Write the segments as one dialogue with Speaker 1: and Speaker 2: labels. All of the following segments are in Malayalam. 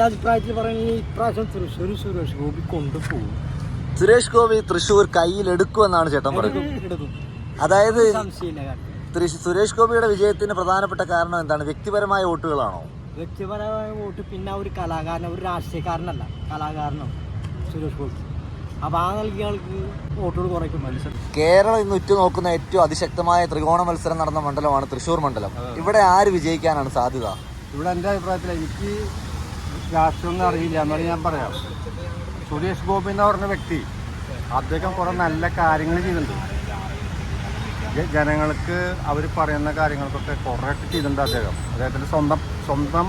Speaker 1: എന്റെ അഭിപ്രായത്തിൽ പറയുന്നത് ഇപ്രാവശ്യം തൃശ്ശൂർ സുരേഷ് ഗോപി കൊണ്ടുപോകും.
Speaker 2: സുരേഷ് ഗോപി തൃശൂർ കയ്യിൽ എടുക്കുമെന്നാണ് ചേട്ടൻ പറയുന്നത്. അതായത് സുരേഷ് ഗോപിയുടെ വിജയത്തിന് പ്രധാനപ്പെട്ട കാരണം എന്താണ്? വ്യക്തിപരമായ വോട്ടുകളാണോ?
Speaker 1: വ്യക്തിപരമായ വോട്ട് പിന്നെ ഒരു കലാകാരൻ ഒരു രാഷ്ട്രീയക്കാരനല്ല കലാകാരനാണ് സുരേഷ് ഗോപി. അപ്പോൾ ആ നൽകിയ ആൾക്ക് വോട്ടുകൾ കുറയ്ക്കും. മത്സരം
Speaker 2: കേരളം ഇന്ന് ഉറ്റുനോക്കുന്ന ഏറ്റവും അതിശക്തമായ ത്രികോണ മത്സരം നടന്ന മണ്ഡലമാണ് തൃശൂർ മണ്ഡലം. ഇവിടെ ആര് വിജയിക്കാനാണ് സാധ്യത?
Speaker 3: ഇവിടെ എന്റെ അഭിപ്രായത്തിൽ എനിക്ക് രാഷ്ട്രീയമൊന്നും അറിയില്ല എന്നാലും ഞാൻ പറയാം. സുരേഷ് ഗോപി എന്ന് പറഞ്ഞ വ്യക്തി അദ്ദേഹം കുറേ നല്ല കാര്യങ്ങൾ ചെയ്തിട്ടുണ്ട്. ജനങ്ങൾക്ക് അവർ പറയുന്ന കാര്യങ്ങൾക്കൊക്കെ കുറേയൊക്കെ ചെയ്തിട്ടുണ്ട് അദ്ദേഹം. അദ്ദേഹത്തിന്റെ സ്വന്തം സ്വന്തം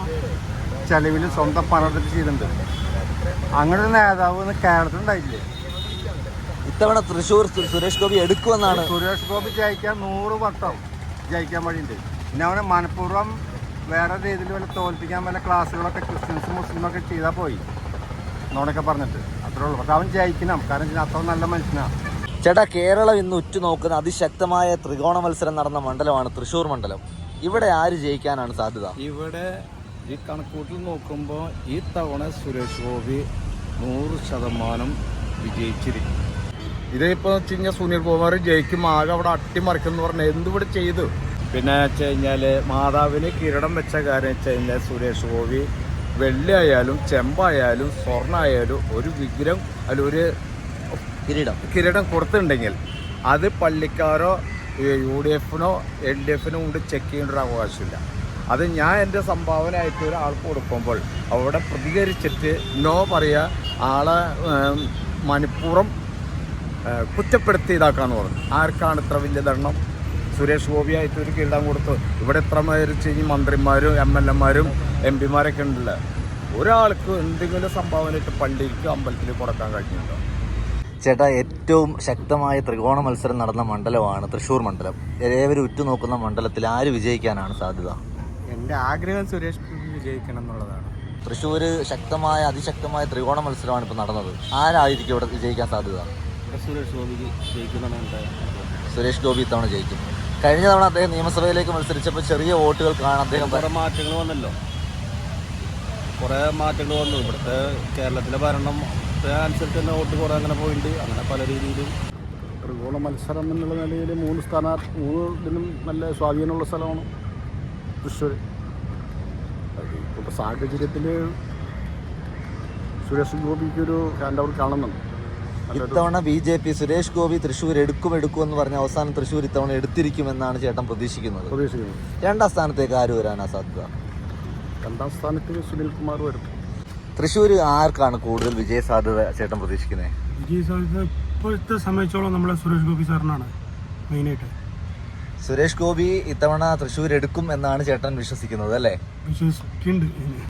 Speaker 3: ചെലവിൽ സ്വന്തം പണത്തിൽ ചെയ്തിട്ടുണ്ട്. അങ്ങനെ ഒരു നേതാവ് കേരളത്തിലുണ്ടായില്ലേ
Speaker 2: ഇത്തവണ തൃശ്ശൂർ സുരേഷ് ഗോപി എടുക്കുമെന്നാണ്
Speaker 3: സുരേഷ് ഗോപി ജയിക്കാൻ നൂറ് വട്ടം ജയിക്കാൻ വഴിയുണ്ട്. പിന്നെ അവനെ മനഃപൂർവം വേറെ രീതിയിൽ വല്ല തോൽപ്പിക്കാൻ വല്ല ക്ലാസ്സുകളൊക്കെ ക്രിസ്ത്യൻസ് മുസ്ലിമൊക്കെ ചെയ്താൽ പോയി. എന്നോടൊക്കെ പറഞ്ഞിട്ട്. അത്രേ ഉള്ളൂ. പക്ഷെ അവൻ ജയിക്കണം. കാരണം അത്ര നല്ല മനുഷ്യനാണ്
Speaker 2: ചേട്ടാ കേരളം ഇന്ന് ഉറ്റുനോക്കുന്ന അതിശക്തമായ ത്രികോണ മത്സരം നടന്ന മണ്ഡലമാണ് തൃശ്ശൂർ മണ്ഡലം. ഇവിടെ ആര് ജയിക്കാനാണ് സാധ്യത?
Speaker 4: ഇവിടെ ഈ കണക്കൂട്ടിൽ നോക്കുമ്പോൾ ഈ തവണ സുരേഷ് ഗോപി നൂറ് ശതമാനം വിജയിച്ചിരിക്കും. ഇതിപ്പോൾ വെച്ച് കഴിഞ്ഞാൽ സുനിൽ കുമാർ ജയിക്കും. ആകെ അവിടെ അട്ടിമറിക്കും എന്ന് പറഞ്ഞാൽ എന്തിവിടെ ചെയ്തു. പിന്നെ വെച്ച് കഴിഞ്ഞാൽ മാതാവിന് കിരീടം വെച്ച കാര്യം വെച്ച് കഴിഞ്ഞാൽ സുരേഷ് ഗോപി വെള്ളിയായാലും ചെമ്പായാലും സ്വർണമായാലും ഒരു വിഗ്രഹം അല്ല ഒരു
Speaker 2: കിരീടം.
Speaker 4: കിരീടം കൊടുത്തിട്ടുണ്ടെങ്കിൽ അത് പള്ളിക്കാരോ യു ഡി എഫിനോ എൽ ഡി എഫിനോ കൊണ്ട് ചെക്ക് ചെയ്യേണ്ട ഒരു അവകാശമില്ല. അത് ഞാൻ എന്റെ സംഭാവന ആയിട്ട് ഒരാൾക്ക് കൊടുക്കുമ്പോൾ അവിടെ പ്രതികരിച്ചിട്ട് നോ പറയുക ആളെ മനഃപൂർവം കുറ്റപ്പെടുത്തി ഇതാക്കാന്ന് പറഞ്ഞു. ആർക്കാണ് ഇത്ര വലിയ ദണ്ണം സുരേഷ് ഗോപിയായിട്ട് ഒരു കിരീടം കൊടുത്തു. ഇവിടെ എത്ര പേര് കഴിഞ്ഞാൽ മന്ത്രിമാരും എം എൽ എമാരും എം പിമാരൊക്കെ ഉണ്ടല്ലോ? ഒരാൾക്ക് എന്തെങ്കിലും സംഭാവന ഇട്ട് പള്ളിക്ക് അമ്പലത്തിൽ കൊടുക്കാൻ കഴിഞ്ഞിട്ടുണ്ടോ?
Speaker 2: ചേട്ടാ ഏറ്റവും ശക്തമായ ത്രികോണ മത്സരം നടന്ന മണ്ഡലമാണ് തൃശ്ശൂർ മണ്ഡലം. ഏവരും ഉറ്റുനോക്കുന്ന മണ്ഡലത്തിൽ ആര് വിജയിക്കാനാണ് സാധ്യത?
Speaker 3: എന്റെ ആഗ്രഹം സുരേഷ് ഗോപി വിജയിക്കണം എന്നുള്ളതാണ്.
Speaker 2: തൃശ്ശൂർ ശക്തമായ അതിശക്തമായ ത്രികോണ മത്സരമാണ് ഇപ്പോൾ നടന്നത്. ആരായിരിക്കും ഇവിടെ വിജയിക്കാൻ സാധ്യത?
Speaker 4: സുരേഷ് ഗോപി ജയിക്കുന്നതാണ്
Speaker 2: സുരേഷ് ഗോപി ഇത്തവണ ജയിക്കും. കഴിഞ്ഞ തവണ അദ്ദേഹം നിയമസഭയിലേക്ക് മത്സരിച്ചപ്പോൾ ചെറിയ വോട്ടുകൾക്കാണ് അദ്ദേഹം
Speaker 4: കുറേ മാറ്റങ്ങൾ വന്നല്ലോ. കുറേ മാറ്റങ്ങൾ വന്നു. ഇവിടുത്തെ കേരളത്തിലെ ഭരണം അനുസരിച്ച് തന്നെ വോട്ട് കുറേ അങ്ങനെ പോയിട്ടുണ്ട് അങ്ങനെ പല രീതിയിലും.
Speaker 3: ത്രികോണ മത്സരം എന്നുള്ള നിലയിൽ മൂന്ന് സ്ഥാനാർത്ഥി മൂന്ന് ഇതിനും നല്ല സ്വാധീനമുള്ള സ്ഥലമാണ് തൃശ്ശൂർ ഇപ്പോൾ സാഹചര്യത്തിൽ സുരേഷ് ഗോപിക്കൊരു ഹാൻഡ് ഔട്ട് കാണുന്നുണ്ട്.
Speaker 2: ഇത്തവണ B J P Suresh Gopi Thrissur എടുക്കും എടുക്കും എന്ന് പറഞ്ഞ അവസാനം തൃശ്ശൂർ ഇത്തവണ എടുത്തിരിക്കുമെന്നാണ് ചേട്ടൻ പ്രതീക്ഷിക്കുന്നത്.
Speaker 3: പ്രതീക്ഷിക്കുന്നത്
Speaker 2: രണ്ടാം സ്ഥാനത്തേക്ക് ആര് വരാനാ സാധ്യത?
Speaker 3: രണ്ടാം സ്ഥാനത്ത് സുനിൽ കുമാർ വരും.
Speaker 2: തൃശ്ശൂർ ആർക്കാണ് കൂടുതൽ വിജയ സാധ്യത ചേട്ടൻ പ്രതീക്ഷിക്കുന്നത്
Speaker 5: വിജയ സാധ്യത ഇപ്പോഴത്തെ സംബന്ധിച്ചോളം നമ്മളെ സുരേഷ് ഗോപി സാറിനാണ് മെയിനായിട്ട്.
Speaker 2: സുരേഷ് ഗോപി ഇത്തവണ തൃശൂർ എടുക്കും എന്നാണ് ചേട്ടൻ വിശ്വസിക്കുന്നത് അല്ലേ?
Speaker 5: വിശ്വസിക്കുന്നുണ്ട്.